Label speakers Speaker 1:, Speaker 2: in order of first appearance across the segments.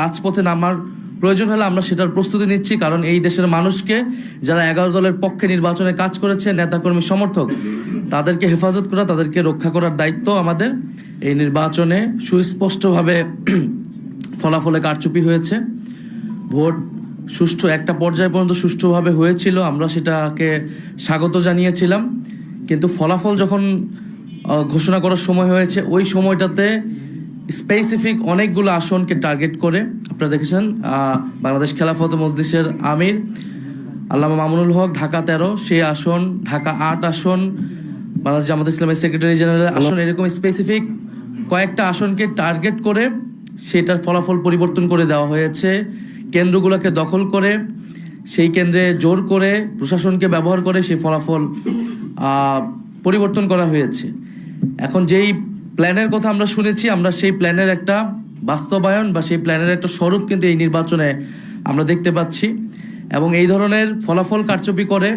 Speaker 1: রাজপথে নামার প্রয়োজন হলে আমরা সেটার প্রস্তুতি নিচ্ছি, কারণ এই দেশের মানুষকে যারা এগারো দলের পক্ষে নির্বাচনে কাজ করেছে, নেতাকর্মী, সমর্থক, তাদেরকে হেফাজত করা, তাদেরকে রক্ষা করার দায়িত্ব আমাদের। এই নির্বাচনে সুস্পষ্টভাবে ফলাফলে কারচুপি হয়েছে। ভোট সুষ্ঠু একটা পর্যায় পর্যন্ত সুষ্ঠুভাবে হয়েছিল, আমরা সেটাকে স্বাগত জানিয়েছিলাম। কিন্তু ফলাফল যখন ঘোষণা করার সময় হয়েছে, ওই সময়টাতে স্পেসিফিক অনেকগুলো আসনকে টার্গেট করে। আপনারা দেখেছেন বাংলাদেশ খেলাফত মজলিসের আমির, আল্লামা মামুনুল হক, ঢাকা তেরো, সেই আসন, ঢাকা আট আসন, বাংলাদেশ জামাত ইসলামের সেক্রেটারি জেনারেল আসন, এরকম স্পেসিফিক কয়েকটা আসনকে টার্গেট করে সেটার ফলাফল পরিবর্তন করে দেওয়া হয়েছে। কেন্দ্রগুলোকে দখল করে, সেই কেন্দ্রে জোর করে প্রশাসনকে ব্যবহার করে সেই ফলাফল পরিবর্তন করা হয়েছে। এখন যেই প্ল্যানের কথা আমরা শুনেছি, আমরা সেই প্ল্যানের একটা বাস্তবায়ন বা সেই প্ল্যানের একটা স্বরূপ কিন্তু এই নির্বাচনে আমরা দেখতে পাচ্ছি। এবং এই ধরনের ফলাফল কারচুপি করে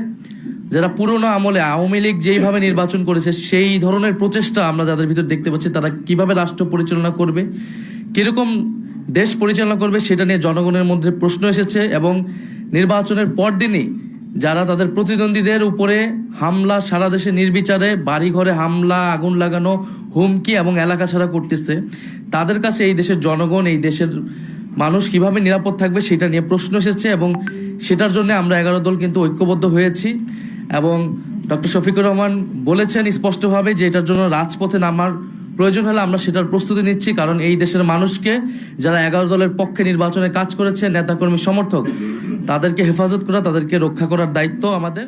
Speaker 1: যারা পুরনো আমলে আওয়ামী লীগ যেইভাবে নির্বাচন করেছে, সেই ধরনের প্রচেষ্টা আমরা যাদের ভিতর দেখতে পাচ্ছি, তারা কীভাবে রাষ্ট্র পরিচালনা করবে, কীরকম দেশ পরিচালনা করবে, সেটা নিয়ে জনগণের মধ্যে প্রশ্ন এসেছে। এবং নির্বাচনের পরদিনই যারা তাদের প্রতিদ্বন্দ্বীদের উপরে হামলা, সারা দেশে নির্বিচারে বাড়িঘরে হামলা, আগুন লাগানো, হুমকি এবং এলাকা ছাড়া করতেছে, তাদের কাছে এই দেশের জনগণ, এই দেশের মানুষ কীভাবে নিরাপদ থাকবে সেটা নিয়ে প্রশ্ন এসেছে এবং সেটার জন্য আমরা এগারো দল কিন্তু ঐক্যবদ্ধ হয়েছি এবং ডক্টর শফিকুর রহমান বলেছেন স্পষ্টভাবে যে এটার জন্য রাজপথে নামার প্রয়োজন হলে আমরা সেটার প্রস্তুতি নিচ্ছি, কারণ এই দেশের মানুষকে যারা এগারো দলের পক্ষে নির্বাচনে কাজ করেছে, নেতাকর্মী সমর্থক তাদেরকে হেফাজত করা তাদেরকে রক্ষা করার দায়িত্ব আমাদের।